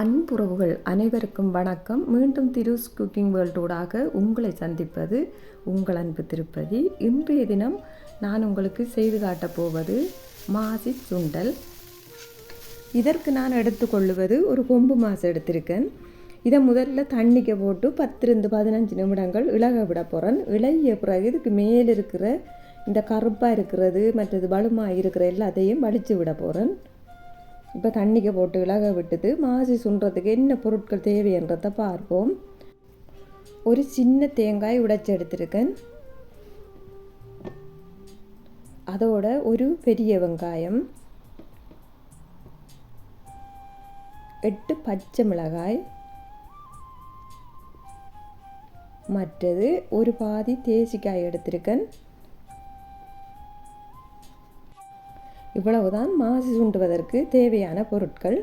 அன்புறவுகள் அனைவருக்கும் வணக்கம். மீண்டும் திருஸ் குக்கிங் வேர்ல்டோடாக உங்களை சந்திப்பது உங்கள் அன்பு திருப்பதி. இன்றைய தினம் நான் உங்களுக்கு செய்து காட்டப் போவது மாசி சுண்டல். இதற்கு நான் எடுத்துக்கொள்வது ஒரு கொம்பு மாசு எடுத்திருக்கேன். இதை முதல்ல தண்ணிக்கு போட்டு பத்திருந்து பதினஞ்சு நிமிடங்கள் இழக விட போகிறேன் இழகிய பிறகு இதுக்கு மேலே இருக்கிற இந்த கருப்பாக இருக்கிறது மற்றது பலுமாக இருக்கிற எல்லாத்தையும் வடித்து விட போகிறேன் இப்போ தண்ணிக்கு போட்டு விலக விட்டுட்டு மாசி சுண்டுறதுக்கு என்ன பொருட்கள் தேவைன்றதை பார்ப்போம். ஒரு சின்ன தேங்காய் உடைச்சி எடுத்திருக்கேன். அதோட ஒரு பெரிய வெங்காயம். எட்டு பச்சை மிளகாய். மற்றது ஒரு பாதி தேசிக்காய் எடுத்திருக்கேன். இவ்வளவுதான் மாசி சுண்டுவதற்கு தேவையான பொருட்கள்.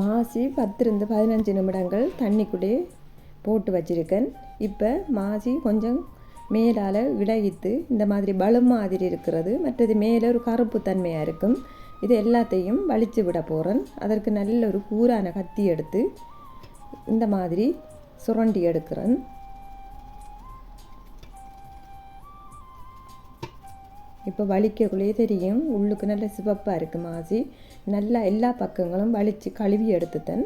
மாசி பத்திருந்து பதினஞ்சு நிமிடங்கள் தண்ணிக்குள்ளே போட்டு வச்சிருக்கேன். இப்போ மாசி கொஞ்சம் மேலால் இடையித்து இந்த மாதிரி பலம் மாதிரி இருக்கிறது. மற்றது மேலே ஒரு கருப்பு தன்மையாக இருக்கும். இது எல்லாத்தையும் வலித்து விட போகிறேன் அதற்கு நல்ல ஒரு கூரான கத்தி எடுத்து இந்த மாதிரி சுரண்டி எடுக்கிறேன். இப்போ வலிக்கக்குள்ளேயே தெரியும். உள்ளுக்கு நல்ல சிவப்பாக இருக்குது மாசி நல்லா எல்லா பக்கங்களும் வலித்து கழுவி எடுத்துட்டேன்.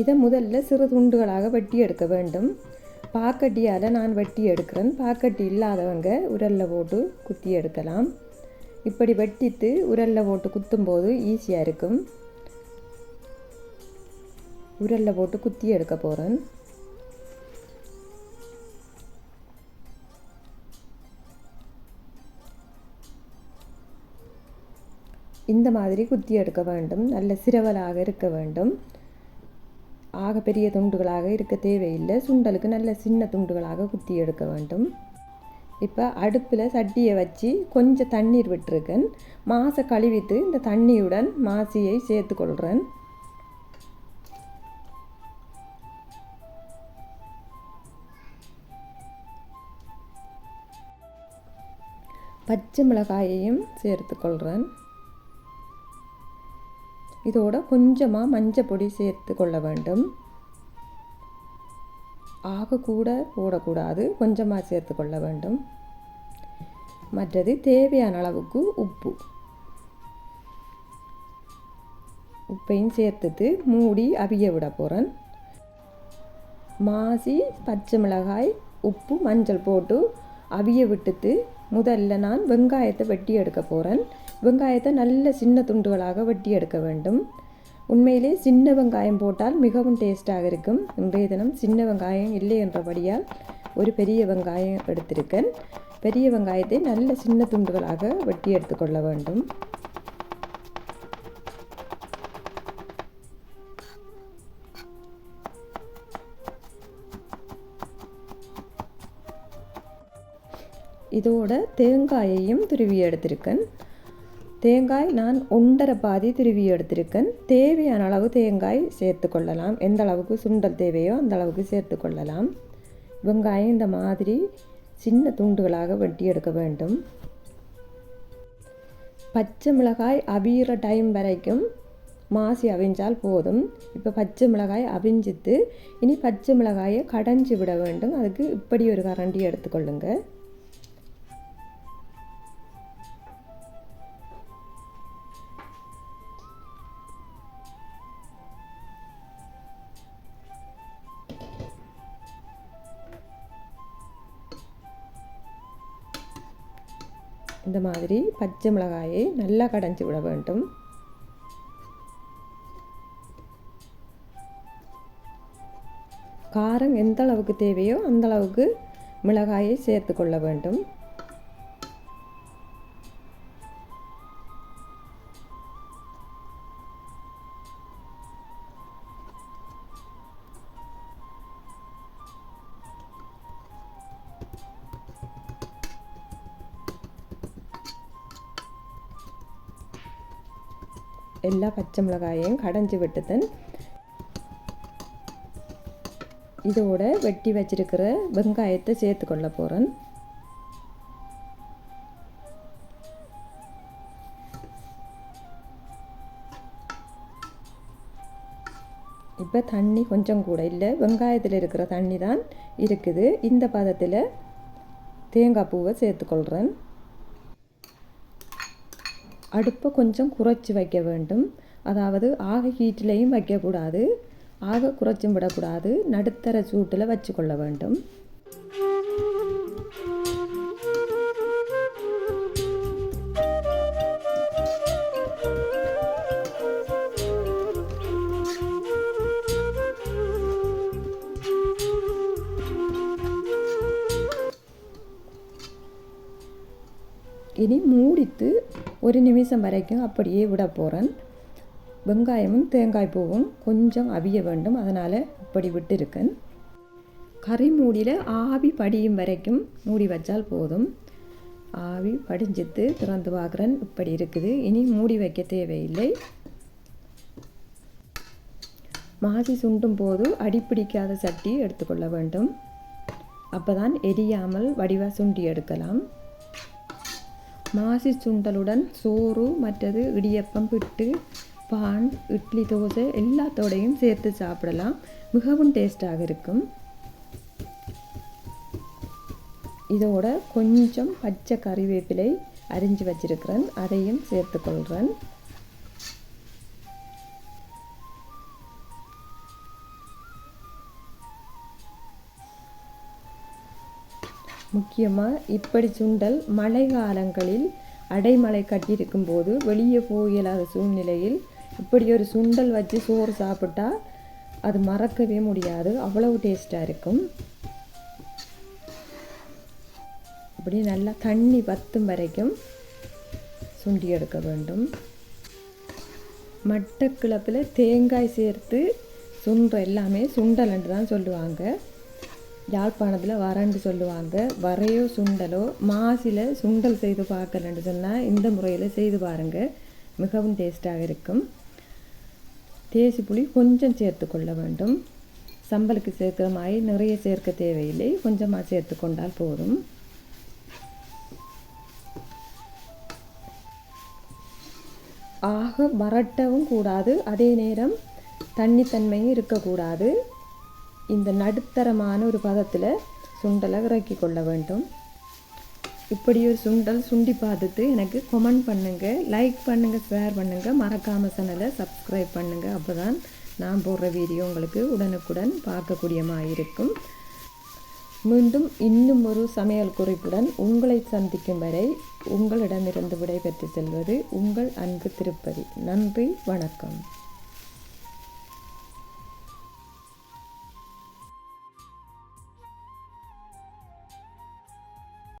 இதை முதல்ல சிறு துண்டுகளாக வெட்டி எடுக்க வேண்டும். பாக்கட்டியால் நான் வெட்டி எடுக்கிறேன். பாக்கட்டி இல்லாதவங்க உரலில் போட்டு குத்தி எடுக்கலாம். இப்படி வெட்டித்து உரலில் போட்டு குத்தும்போது ஈஸியாக இருக்கும். உரலில் போட்டு குத்தி எடுக்க போகிறேன் இந்த மாதிரி குத்தி எடுக்க வேண்டும். நல்ல சிரவலாக இருக்க வேண்டும். ஆக பெரிய துண்டுகளாக இருக்க தேவையில்லை. சுண்டலுக்கு நல்ல சின்ன துண்டுகளாக குத்தி எடுக்க வேண்டும். இப்போ அடுப்பில் சட்டியை வச்சு கொஞ்சம் தண்ணீர் விட்டுருக்கேன். மாசை கழுவிட்டு இந்த தண்ணியுடன் மாசியை சேர்த்து கொள்கிறேன் பச்சை மிளகாயையும் சேர்த்துக்கொள்கிறேன் இதோட கொஞ்சமாக மஞ்சள் பொடி சேர்த்து கொள்ள வேண்டும். ஆக கூட போடக்கூடாது கொஞ்சமாக சேர்த்து கொள்ள வேண்டும். மற்றது தேவையான அளவுக்கு உப்பு. உப்பையும் சேர்த்துட்டு மூடி அவிய விட போகிறேன் மாசி பச்சை மிளகாய் உப்பு மஞ்சள் போட்டு அவிய விட்டுட்டு முதல்ல நான் வெங்காயத்தை வெட்டி எடுக்க போகிறேன் வெங்காயத்தை நல்ல சின்ன துண்டுகளாக வெட்டி எடுக்க வேண்டும். உண்மையிலே சின்ன வெங்காயம் போட்டால் மிகவும் டேஸ்ட்டாக இருக்கும். இன்றைய தினம் சின்ன வெங்காயம் இல்லை என்றபடியால் ஒரு பெரிய வெங்காயம் எடுத்திருக்கேன். பெரிய வெங்காயத்தை நல்ல சின்ன துண்டுகளாக வெட்டி எடுத்துக்கொள்ள வேண்டும். இதோட தேங்காயையும் துருவி எடுத்திருக்கேன். தேங்காய் நான் ஒன்றரை பாதி துருவி எடுத்திருக்கேன். தேவையான அளவு தேங்காய் சேர்த்து கொள்ளலாம் எந்த அளவுக்கு சுண்டல் தேவையோ அந்த அளவுக்கு சேர்த்து கொள்ளலாம் வெங்காயம் இந்த மாதிரி சின்ன துண்டுகளாக வெட்டி எடுக்க வேண்டும். பச்சை மிளகாய் அவிகிற டைம் வரைக்கும் மாசி அவிஞ்சால் போதும். இப்போ பச்சை மிளகாய் அவிஞ்சித்து இனி பச்சை மிளகாயை கடைஞ்சி விட வேண்டும். அதுக்கு இப்படி ஒரு கரண்டி எடுத்துக்கொள்ளுங்கள் இந்த மாதிரி பச்சை மிளகாயை நல்லா கடைஞ்சி விட வேண்டும். காரம் எந்த அளவுக்கு தேவையோ அந்த அளவுக்கு மிளகாயை சேர்த்து கொள்ள வேண்டும். எல்லா பச்சை പച്ചമുളകായും கடைஞ்சி വിട്ടത്തൻ. இதோட வெட்டி வச்சிருக்கிற வெங்காயத்தை சேர்த்து கொள்ள போகிறேன் இப்போ தண்ணி கொஞ்சம் கூட இல்லை வெங்காயத்தில் இருக்கிற தண்ணி தான் இருக்குது இந்த பதத்தில் தேங்காய் பூவை சேர்த்துக்கொள்கிறேன் அடுப்பை கொஞ்சம் குறைச்சி வைக்க வேண்டும். அதாவது ஆக ஹீட்டிலையும் வைக்கக்கூடாது. ஆக குறைச்சும் விடக்கூடாது. நடுத்தர சூட்டில் வச்சுக்கொள்ள வேண்டும். இனி மூடித்து ஒரு நிமிஷம் வரைக்கும் அப்படியே விட போகிறேன் வெங்காயமும் தேங்காய் பூவும் கொஞ்சம் அவிய வேண்டும். அதனால் இப்படி விட்டுருக்கேன். கறி மூடியில் ஆவி படியும் வரைக்கும் மூடி வச்சால் போதும். ஆவி படிஞ்சித்து திறந்து பார்க்குறேன். இப்படி இருக்குது. இனி மூடி வைக்க தேவையில்லை. மாசி சுண்டும் போது அடிப்பிடிக்காத சட்டி எடுத்துக்கொள்ள வேண்டும். அப்போ தான் எரியாமல் வடிவாக சுண்டி எடுக்கலாம். மாசி சுண்டலுடன் சோறு மற்றது இடியப்பம் பிட்டு பான் இட்லி தோசை எல்லாத்தோடையும் சேர்த்து சாப்பிடலாம். மிகவும் டேஸ்டாக இருக்கும். இதோட கொஞ்சம் பச்சை கறிவேப்பிலை அரிஞ்சு வச்சிருக்கிறேன். அதையும் சேர்த்துக்கொள்கிறேன் முக்கியமாக இப்படி சுண்டல் மழை காலங்களில் அடைமழை கட்டியிருக்கும் போது வெளியே போயிடாத சூழ்நிலையில் இப்படி ஒரு சுண்டல் வச்சு சோறு சாப்பிட்டா அது மறக்கவே முடியாது. அவ்வளவு டேஸ்ட்டாக இருக்கும். அப்படி நல்லா தண்ணி பத்தும் வரைக்கும் சுண்டி எடுக்க வேண்டும். மட்டக்கிழப்பில் தேங்காய் சேர்த்து சுண்டுற எல்லாமே சுண்டலன்று தான் சொல்லுவாங்க. யாழ்ப்பாணத்தில் வரண்டு சொல்லுவாங்க. வரையோ சுண்டலோ மாசில் சுண்டல் செய்து பார்க்கலன்னு சொன்னால் இந்த முறையில் செய்து பாருங்கள் மிகவும் டேஸ்ட்டாக இருக்கும். தேசி புளி கொஞ்சம் சேர்த்து கொள்ள வேண்டும். சம்பலுக்கு சேர்க்குற மாதிரி நிறைய சேர்க்க தேவையில்லை. கொஞ்சமாக சேர்த்து கொண்டால் போதும். ஆக வரட்டவும் கூடாது. அதே நேரம் தண்ணித்தன்மையும் இருக்கக்கூடாது. இந்த நடுத்தரமான ஒரு பதத்தில் சுண்டலை இறக்கி கொள்ள வேண்டும். இப்படி ஒரு சுண்டல் சுண்டி பார்த்துட்டு எனக்கு கமெண்ட் பண்ணுங்கள் லைக் பண்ணுங்கள் ஷேர் பண்ணுங்கள் மறக்காமல் சேனலை சப்ஸ்கிரைப் பண்ணுங்கள் அப்போ தான் நான் போடுற வீடியோ உங்களுக்கு உடனுக்குடன் பார்க்கக்கூடியமாக இருக்கும். மீண்டும் இன்னும் ஒரு சமையல் குறிப்புடன் உங்களை சந்திக்கும் வரை உங்களிடமிருந்து விடைபெற்று செல்வது உங்கள் அன்பு திருப்பதி. நன்றி வணக்கம்.